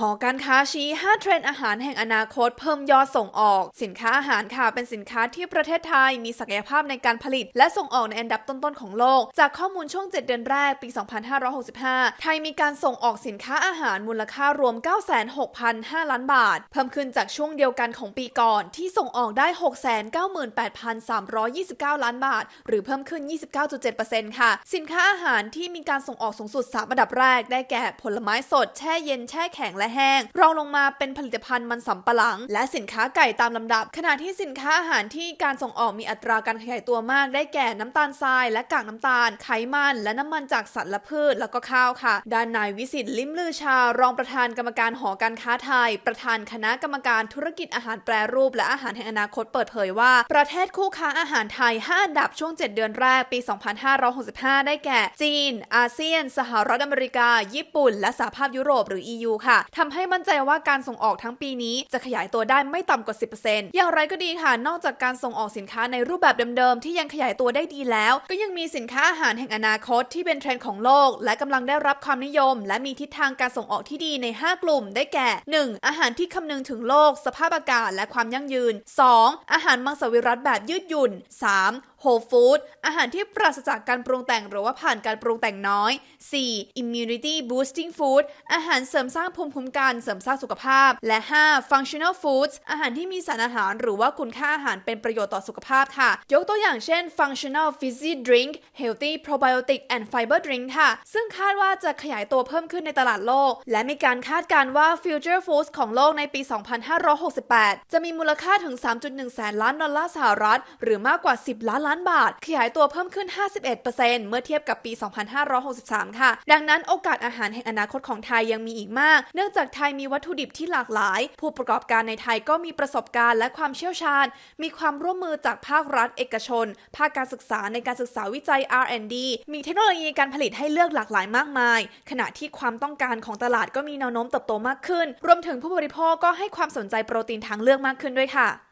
หอการค้าชี้ 5 เทรนด์อาหารแห่งอนาคตเพิ่มยอดส่งออก สินค้าอาหารค่ะเป็นสินค้าที่ประเทศไทยมีศักยภาพในการผลิต และส่งออกในอันดับต้นๆของโลก จากข้อมูลช่วง 7 เดือนแรกปี 2565 ไทยมีการส่งออกสินค้าอาหารมูลค่ารวม 96,005ล้านบาท เพิ่มขึ้นจากช่วงเดียวกันของปีก่อน ที่ส่งออกได้ 698,329 ล้านบาท หรือเพิ่มขึ้น 29.7%ค่ะ สินค้าอาหารที่มีการส่งออกสูงสุด3อันดับแรกได้แก่ผลไม้สดแช่เย็นแช่แข็งและแห้ง รองลงมาเป็นผลิตภัณฑ์มันสำปะหลัง และสินค้าไก่ตามลำดับ ขณะที่สินค้าอาหารที่การส่งออกมีอัตราการขยายตัวมาก ได้แก่น้ำตาลทราย และกากน้ำตาล ไขมัน และน้ำมันจากสัตว์และพืช แล้วก็ข้าวค่ะ ด้านนายวิสิตลิมลือชา รองประธานกรรมการหอการค้าไทย ประธานคณะกรรมการธุรกิจอาหารแปรรูป และอาหารแห่งอนาคตเปิดเผยว่า ประเทศคู่ค้าอาหารไทย 5 อันดับช่วง 7 เดือนแรกปี 2565 ได้แก่ จีน อาเซียน สหรัฐอเมริกา ญี่ปุ่น และสหภาพยุโรปหรือ EU ค่ะทำให้มั่นใจว่าการส่งออกทั้งปีนี้จะขยายตัวได้ไม่ต่ำกว่า 10%อย่างไรก็ดีค่ะ นอกจากการส่งออกสินค้าในรูปแบบเดิมๆ ที่ยังขยายตัวได้ดีแล้ว ก็ยังมีสินค้าอาหารแห่งอนาคตที่เป็นเทรนด์ของโลก และกำลังได้รับความนิยม และมีทิศทางการส่งออกที่ดีใน 5 กลุ่ม ได้แก่ 1. อาหารที่คำนึงถึงโลก สภาพอากาศ และความยั่งยืน 2. อาหารมังสวิรัตแบบยืดหยุ่น 3. Whole food อาหารที่ปราศจากการปรุงแต่งหรือว่าผ่านการปรุงแต่งน้อย 4. immunity boosting food อาหารเสริมสร้างภูมิคุ้มกันเสริมสร้างสุขภาพ และ 5. functional foods อาหารที่มีสารอาหารหรือว่าคุณค่าอาหารเป็นประโยชน์ต่อสุขภาพค่ะ ยกตัวอย่างเช่น functional fizzy drink healthy probiotic and fiber drink ค่ะ ซึ่งคาดว่าจะขยายตัวเพิ่มขึ้นในตลาดโลก และมีการคาดการณ์ว่า future foods ของโลกในปี 2568 จะมีมูลค่าถึง 3.1 แสนล้านดอลลาร์สหรัฐ หรือมากกว่า 10 ล้านล้านบาท ขยายตัวเพิ่มขึ้น 51%เมื่อเทียบกับปี 2563 ค่ะ ดังนั้นโอกาสอาหารแห่งอนาคตของไทยยังมีอีกมาก เนื่องจากไทยมีวัตถุดิบที่หลากหลาย ผู้ประกอบการในไทยก็มีประสบการณ์และความเชี่ยวชาญ มีความร่วมมือจากภาครัฐเอกชน ภาคการศึกษาในการศึกษาวิจัย R&D มีเทคโนโลยีการผลิตให้เลือกหลากหลายมากมาย ขณะที่ความต้องการของตลาดก็มีแนวโน้มเติบโตมากขึ้น รวมถึงผู้บริโภคก็ให้ความสนใจโปรตีนทางเลือกมากขึ้นด้วยค่ะ